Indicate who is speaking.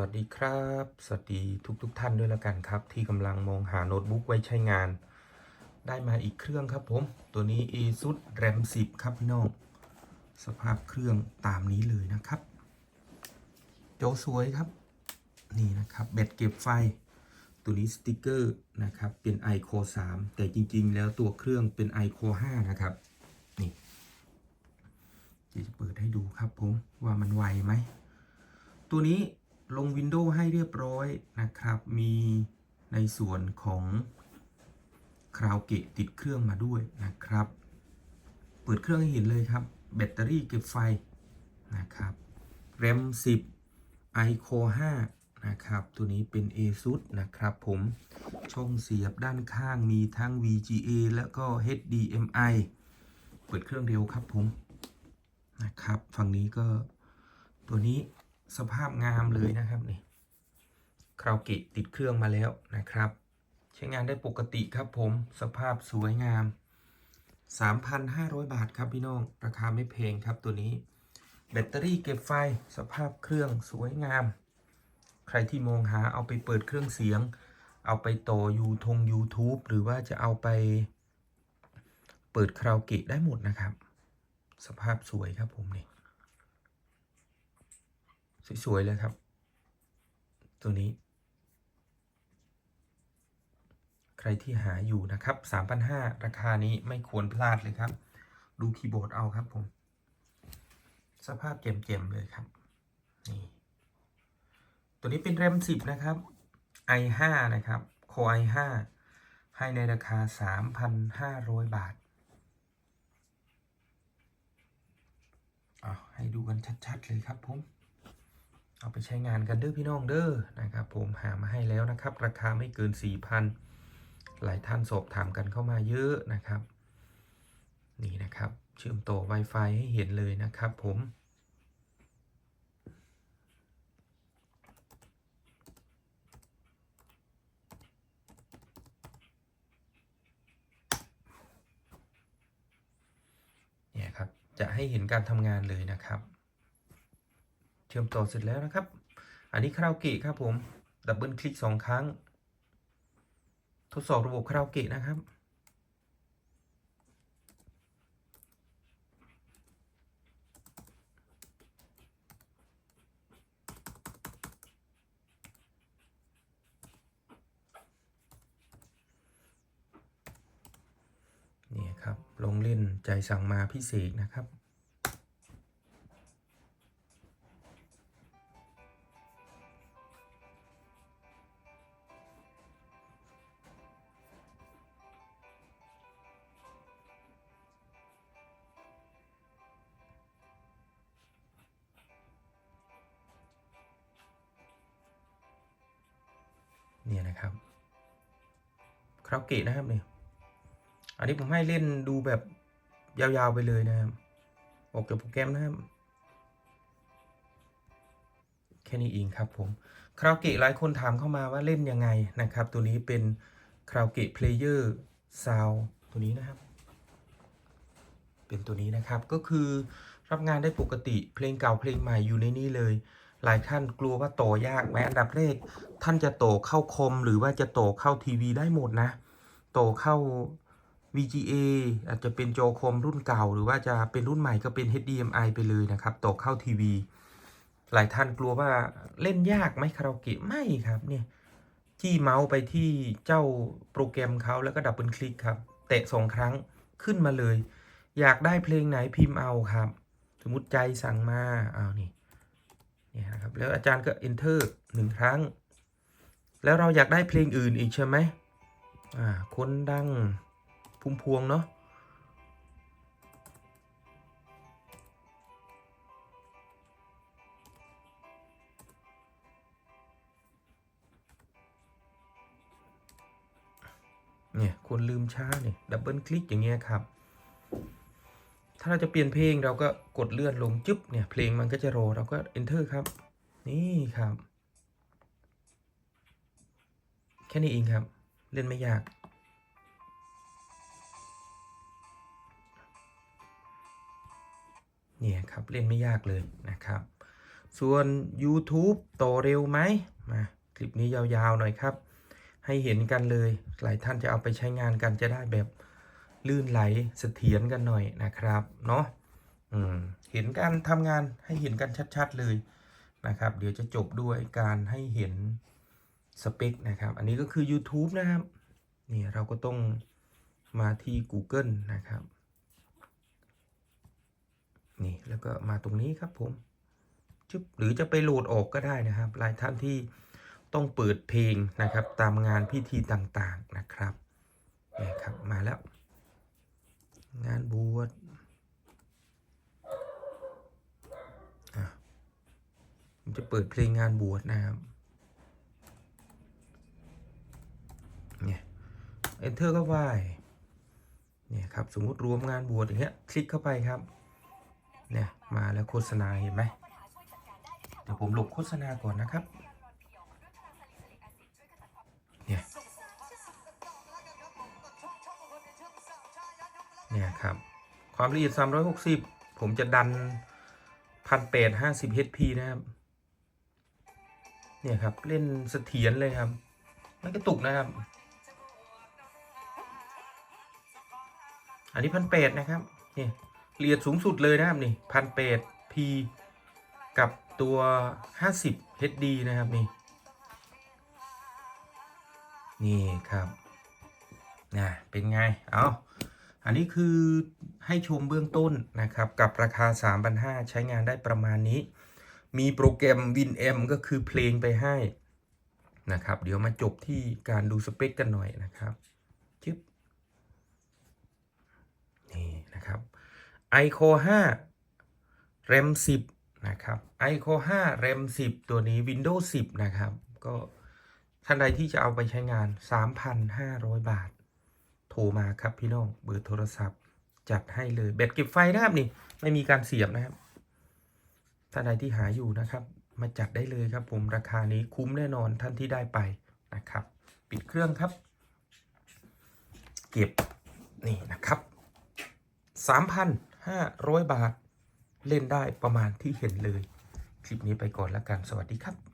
Speaker 1: วัสดีครับ สวัสดีทุกๆทท่านด้วยแล้วกันครับ ที่กำลังมองหาโน้ตบุ๊กไว้ใช้งาน ได้มาอีกเครื่องครับผม ตัวนี้ ASUS RAM 10 ครับพี่น้อง สภาพเครื่องตามนี้เลยนะครับ โจสวยครับ นี่นะครับแบตเก็บไฟ ตัวนี้สติกเกอร์นะครับ เป็น iCo 3แต่จริงๆ แล้วตัวเครื่องเป็น iCo 5นะครับ นี่จะเปิดให้ดูครับผมว่ามันไวไหม ตัวนี้ ลง Windows ให้เรียบร้อยนะครับ มีในส่วนของคราวเกะติดเครื่องมาด้วยนะครับ เปิดเครื่องให้เห็นเลยครับ แบตเตอรี่เก็บไฟนะครับ RAM 10 iCo 5นะครับ ตัวนี้เป็น ASUS นะครับผม ช่องเสียบด้านข้างมีทั้ง VGA แล้วก็ HDMI เปิดเครื่องเร็วครับผม นะครับ ฝั่งนี้ก็ตัวนี้ สภาพงามเลยนะครับนี่คราวเกะติดเครื่องมาแล้วนะครับ ใช้งานได้ปกติครับผมสภาพสวยงาม 3,500 บาทครับพี่น้อง ราคาไม่แพงครับตัวนี้ แบตเตอรี่เก็บไฟสภาพเครื่องสวยงาม ใครที่มองหาเอาไปเปิดเครื่องเสียง เอาไปต่อยูทง YouTube หรือว่าจะเอาไปเปิดคราวเกะได้หมดนะครับ สภาพสวยครับผมนี่ สวยๆเลยครับ ตัวนี้ ใครที่หาอยู่นะครับ3,500ราคานี้ไม่ควรพลาดเลยครับ ดูคีย์บอร์ดเอาครับผม สภาพเจ่มๆเลยครับนี่ตัวนี้เป็น RAM 10 นะครับ i5 นะครับ Core i5 ให้ในราคา 3,500 บาทเอาให้ดูกันชัด ๆ เลยครับผม เอาไปใช้งานกันเด้อพี่น้องเด้อนะครับผมหามาให้แล้วนะครับ ราคาไม่เกิน 4,000 หลายท่านสอบถามกันเข้ามาเยอะนะครับ นี่นะครับ เชื่อมต่อ Wi-Fi ให้เห็นเลยนะครับผมเนี่ยครับจะให้เห็นการทำงานเลยนะครับ ชื่อมต่อเสร็จแล้วนะครับ อันนี้คาราโอเกะครับผม ดับเบิลคลิกสองครั้ง ทดสอบระบบคาราโอเกะนะครับ นี่ครับ ลงเล่นใจสั่งมาพิเศษนะครับ เนี่ยนะครับคราเกะนะครับเนี่ยอันนี้ผมให้เล่นดูแบบยาวๆไปเลยนะครับออกจากโปรแกรมนะครับแค่นี้เองครับผมคราโอเกะหลายคนถามเข้ามาว่าเล่นยังไงนะครับ ตัวนี้เป็นคราโอเกะเพลเยอร์ซาวตัวนี้นะครับ เป็นตัวนี้นะครับก็คือรับงานได้ปกติเพลงเก่าเพลงใหม่อยู่ในนี้เลย หลายท่านกลัวว่าโตยากไหมอันดับแรกท่านจะโตเข้าคม หรือว่าจะโตเข้าทีวีได้หมดนะ โตเข้า VGA อาจจะเป็นจอคมรุ่นเก่า หรือว่าจะเป็นรุ่นใหม่ก็เป็น HDMI ไปเลยนะครับ โตเข้าทีวี หลายท่านกลัวว่าเล่นยากไหมคาราโอเกะไม่ครับเนี่ยที่เมาส์ไปที่เจ้าโปรแกรมเขาแล้วก็ดับเบิลคลิกครับแตะสองครั้งขึ้นมาเลย อยากได้เพลงไหนพิมพ์เอาครับ สมมติใจสั่งมาอ้าวนี่เนี่ย แล้วอาจารย์ก็ enter หนึ่งครั้ง แล้วเราอยากได้เพลงอื่นอีกใช่ไหมอ่าคนดังพุ่มพวงเนาะเนี่ยคนลืมช้าเนี่ยดับเบิลคลิกอย่างเงี้ยครับ ถ้าเราจะเปลี่ยนเพลงเราก็กดเลื่อนลงจึ๊บเนี่ยเพลงมันก็จะรอเราก็ enter ครับ นี่ครับ แค่นี้เองครับ เล่นไม่ยาก เนี่ยครับ เล่นไม่ยากเลยนะครับ ส่วน YouTube โตเร็วไหมมาคลิปนี้ยาวๆหน่อยครับ ให้เห็นกันเลย หลายท่านจะเอาไปใช้งานกันจะได้แบบลื่นไหลเสถียรกันหน่อยนะครับ เนาะเห็นการทำงานให้เห็นกันชัด ๆ เลย นะครับ เดี๋ยวจะจบด้วยการให้เห็นสเปคนะครับ อันนี้ก็คือ YouTube นะครับ นี่เราก็ต้องมาที่ Google นะครับ นี่แล้วก็มาตรงนี้ครับผมจุ๊บหรือจะไปโหลดออกก็ได้นะครับ หลายท่านที่ต้องเปิดเพลงนะครับ ตามงานพิธีต่างๆนะครับนี่ครับ มาแล้ว งานบวชอะผมจะ เปิดเพลงงานบวชนะครับเนี่ย enter เข้าไปเนี่ยครับสมมุติรวมงานบวชอย่างเงี้ยคลิกเข้าไปครับเนี่ยมาแล้วโฆษณาเห็นไหมเดี๋ยวผมหลบโฆษณาก่อนนะครับเนี่ยเนี่ยครับความละเอียด 360 ผมจะดัน 1850 HP นะครับ เนี่ยครับเล่นเสถียรเลยครับ ไม่กระตุกนะครับ อันนี้พันเปดนะครับนี่เอียดสูงสุดเลยนะครับนี่พันเปด P กับตัว 50 HD นะครับนี่นี่ครับนะเป็นไง เอาอันนี้คือให้ชมเบื้องต้นนะครับ กับราคา 3,500 ใช้งานได้ประมาณนี้ มีโปรแกรม WinM ก็คือเพลงไปให้นะครับ เดี๋ยวมาจบที่การดูสเปคกันหน่อยนะครับจึ๊บนี่นะครับ iCore 5 RAM 10 นะครับ iCore 5 RAM 10 ตัวนี้ Windows 10 นะครับ ก็ท่านใดที่จะเอาไปใช้งาน 3,500 บาท โทรมาครับพี่น้อง เบอร์โทรศัพท์ จัดให้เลย แบตเก็บไฟนะครับนี่ ไม่มีการเสียบนะครับ ท่านใดที่หาอยู่นะครับ มาจัดได้เลยครับผมราคานี้คุ้มแน่นอนท่านที่ได้ไปนะครับ ปิดเครื่องครับ เก็บนี่นะครับ 3,500 บาท เล่นได้ประมาณที่เห็นเลย คลิปนี้ไปก่อนแล้วกันสวัสดีครับ